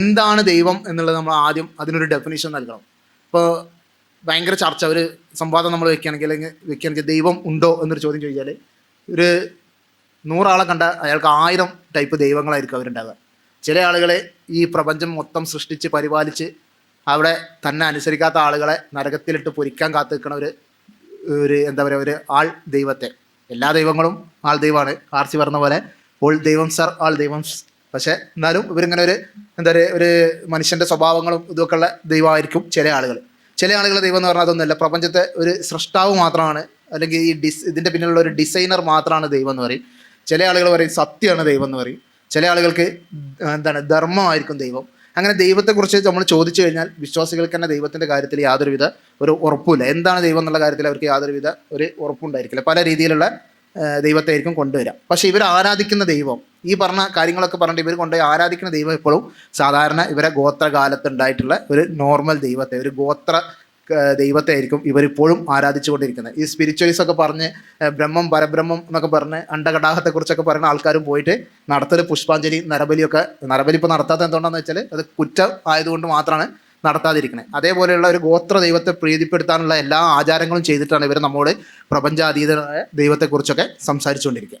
എന്താണ് ദൈവം എന്നുള്ളത് നമ്മൾ ആദ്യം അതിനൊരു ഡെഫിനേഷൻ നൽകണം. ഇപ്പോൾ ഭയങ്കര ചർച്ച ഒരു സംവാദം നമ്മൾ വെക്കുകയാണെങ്കിൽ അല്ലെങ്കിൽ വെക്കുകയാണെങ്കിൽ ദൈവം ഉണ്ടോ എന്നൊരു ചോദ്യം ചോദിച്ചാൽ ഒരു നൂറാളെ കണ്ട അയാൾക്ക് ആയിരം ടൈപ്പ് ദൈവങ്ങളായിരിക്കും അവരുണ്ടാകുക ചില ആളുകളെ ഈ പ്രപഞ്ചം മൊത്തം സൃഷ്ടിച്ച് പരിപാലിച്ച് അവിടെ തന്നെ അനുസരിക്കാത്ത ആളുകളെ നരകത്തിലിട്ട് പൊരിക്കാൻ കാത്തു നിൽക്കണ ഒരു ഒരു എന്താ പറയുക ഒരു ആൾ ദൈവത്തെ. എല്ലാ ദൈവങ്ങളും ആൾ ദൈവമാണ്. ആർച്ചി പറഞ്ഞ പോലെ ഓൾ ദൈവം സർ ആൾ ദൈവം. പക്ഷേ എന്നാലും ഇവരിങ്ങനെ ഒരു എന്താ പറയുക ഒരു മനുഷ്യന്റെ സ്വഭാവങ്ങളും ഇതൊക്കെ ഉള്ള ദൈവമായിരിക്കും ചില ആളുകൾ. ചില ആളുകൾ ദൈവം എന്ന് പറഞ്ഞാൽ അതൊന്നുമല്ല. പ്രപഞ്ചത്തെ ഒരു സൃഷ്ടാവ് മാത്രമാണ്. അല്ലെങ്കിൽ ഈ ഡിസ് ഇതിന്റെ പിന്നിലുള്ള ഒരു ഡിസൈനർ മാത്രമാണ് ദൈവം എന്ന് പറയും. ചില ആളുകൾ പറയും സത്യമാണ് ദൈവം എന്ന് പറയും. ചില ആളുകൾക്ക് എന്താണ് ധർമ്മമായിരിക്കും ദൈവം. അങ്ങനെ ദൈവത്തെക്കുറിച്ച് നമ്മൾ ചോദിച്ചു കഴിഞ്ഞാൽ വിശ്വാസികൾക്ക് തന്നെ ദൈവത്തിന്റെ കാര്യത്തിൽ യാതൊരുവിധ ഒരു ഉറപ്പുമില്ല. എന്താണ് ദൈവം എന്നുള്ള കാര്യത്തിൽ അവർക്ക് യാതൊരുവിധ ഒരു ഉറപ്പുണ്ടായിരിക്കില്ല പല രീതിയിലുള്ള ദൈവത്തെ ആയിരിക്കും കൊണ്ടുവരാം. പക്ഷെ ഇവർ ആരാധിക്കുന്ന ദൈവം ഈ പറഞ്ഞ കാര്യങ്ങളൊക്കെ പറഞ്ഞിട്ട് ഇവർ കൊണ്ടുപോയി ആരാധിക്കുന്ന ദൈവം ഇപ്പോഴും സാധാരണ ഇവരെ ഗോത്രകാലത്ത് ഉണ്ടായിട്ടുള്ള ഒരു നോർമൽ ദൈവത്തെ ഒരു ഗോത്ര ദൈവത്തെ ആയിരിക്കും ഇവരിപ്പോഴും ആരാധിച്ചുകൊണ്ടിരിക്കുന്നത്. ഈ സ്പിരിച്വലിസ് ഒക്കെ പറഞ്ഞ് ബ്രഹ്മം പരബ്രഹ്മം എന്നൊക്കെ പറഞ്ഞ് അണ്ടകടാഹത്തെക്കുറിച്ചൊക്കെ പറയുന്ന ആൾക്കാരും പോയിട്ട് നടത്തൽ പുഷ്പാഞ്ജലി നരബലിയൊക്കെ നരബലി ഇപ്പോൾ നടത്താത്ത എന്തുകൊണ്ടാന്ന് വെച്ചാൽ അത് കുറ്റം ആയതുകൊണ്ട് മാത്രമാണ് നടത്താതിരിക്കുന്നത് അതേപോലെയുള്ള ഒരു ഗോത്ര ദൈവത്തെ പ്രീതിപ്പെടുത്താനുള്ള എല്ലാ ആചാരങ്ങളും ചെയ്തിട്ടാണ് ഇവർ നമ്മോട് പ്രപഞ്ചാതീതമായ ദൈവത്തെക്കുറിച്ചൊക്കെ സംസാരിച്ചുകൊണ്ടിരിക്കുക.